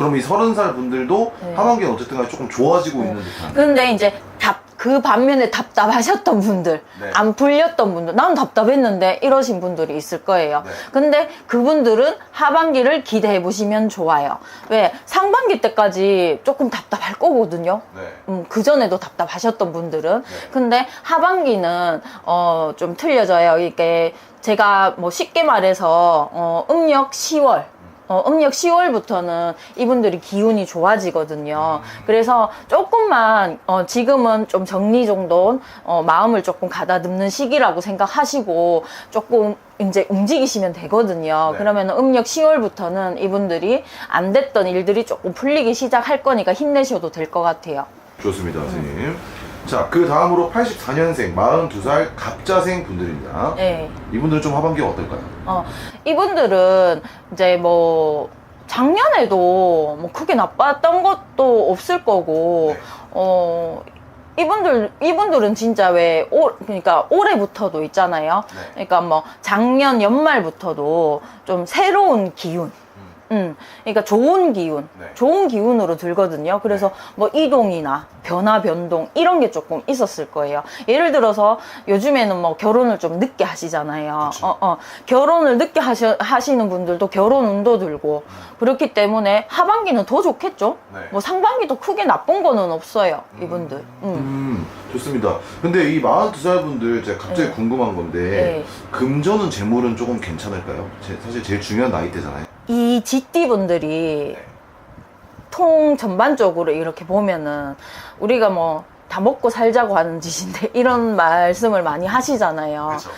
그럼 이 서른 살 분들도 네. 하반기는 어쨌든 간에 조금 좋아지고 있는 듯한. 근데 이제 답, 그 반면에 답답하셨던 분들, 네. 안 풀렸던 분들, 난 답답했는데 이러신 분들이 있을 거예요. 네. 근데 그분들은 하반기를 기대해 보시면 좋아요. 왜? 상반기 때까지 조금 답답할 거거든요. 네. 음, 그전에도 답답하셨던 분들은. 네. 근데 하반기는, 어, 좀 틀려져요. 이게 제가 뭐 쉽게 말해서, 어, 음력 10월. 어, 음력 10월부터는 이분들이 기운이 좋아지거든요. 그래서 조금만, 어, 지금은 좀 정리정돈, 어, 마음을 조금 가다듬는 시기라고 생각하시고, 조금 이제 움직이시면 되거든요. 네. 그러면 음력 10월부터는 이분들이 안 됐던 일들이 조금 풀리기 시작할 거니까 힘내셔도 될 것 같아요. 좋습니다, 선생님. 자, 그 다음으로 84년생, 42살 갑자생 분들입니다. 네. 이분들은 좀 하반기가 어떨까요? 어, 이분들은 이제 뭐 작년에도 뭐 크게 나빴던 것도 없을 거고, 네. 어, 이분들, 이분들은 진짜 왜, 올, 그러니까 올해부터도 있잖아요. 네. 그러니까 뭐 작년 연말부터도 좀 새로운 기운, 음, 그러니까 좋은 기운, 네. 좋은 기운으로 들거든요. 그래서 뭐 이동이나 변화, 변동 이런 게 조금 있었을 거예요. 예를 들어서 요즘에는 뭐 결혼을 좀 늦게 하시잖아요. 어, 어. 결혼을 늦게 하시, 하시는 분들도 결혼 운도 들고 그렇기 때문에 하반기는 더 좋겠죠. 네. 뭐 상반기도 크게 나쁜 거는 없어요. 이분들. 음. 음, 좋습니다. 근데 이 42살 분들 제가 갑자기 네. 궁금한 건데, 네. 금전은 재물은 조금 괜찮을까요? 제- 사실 제일 중요한 나이대잖아요. 이 GT 분들이 네. 통 전반적으로 이렇게 보면은 우리가 뭐 다 먹고 살자고 하는 짓인데 이런 말씀을 많이 하시잖아요. 그쵸.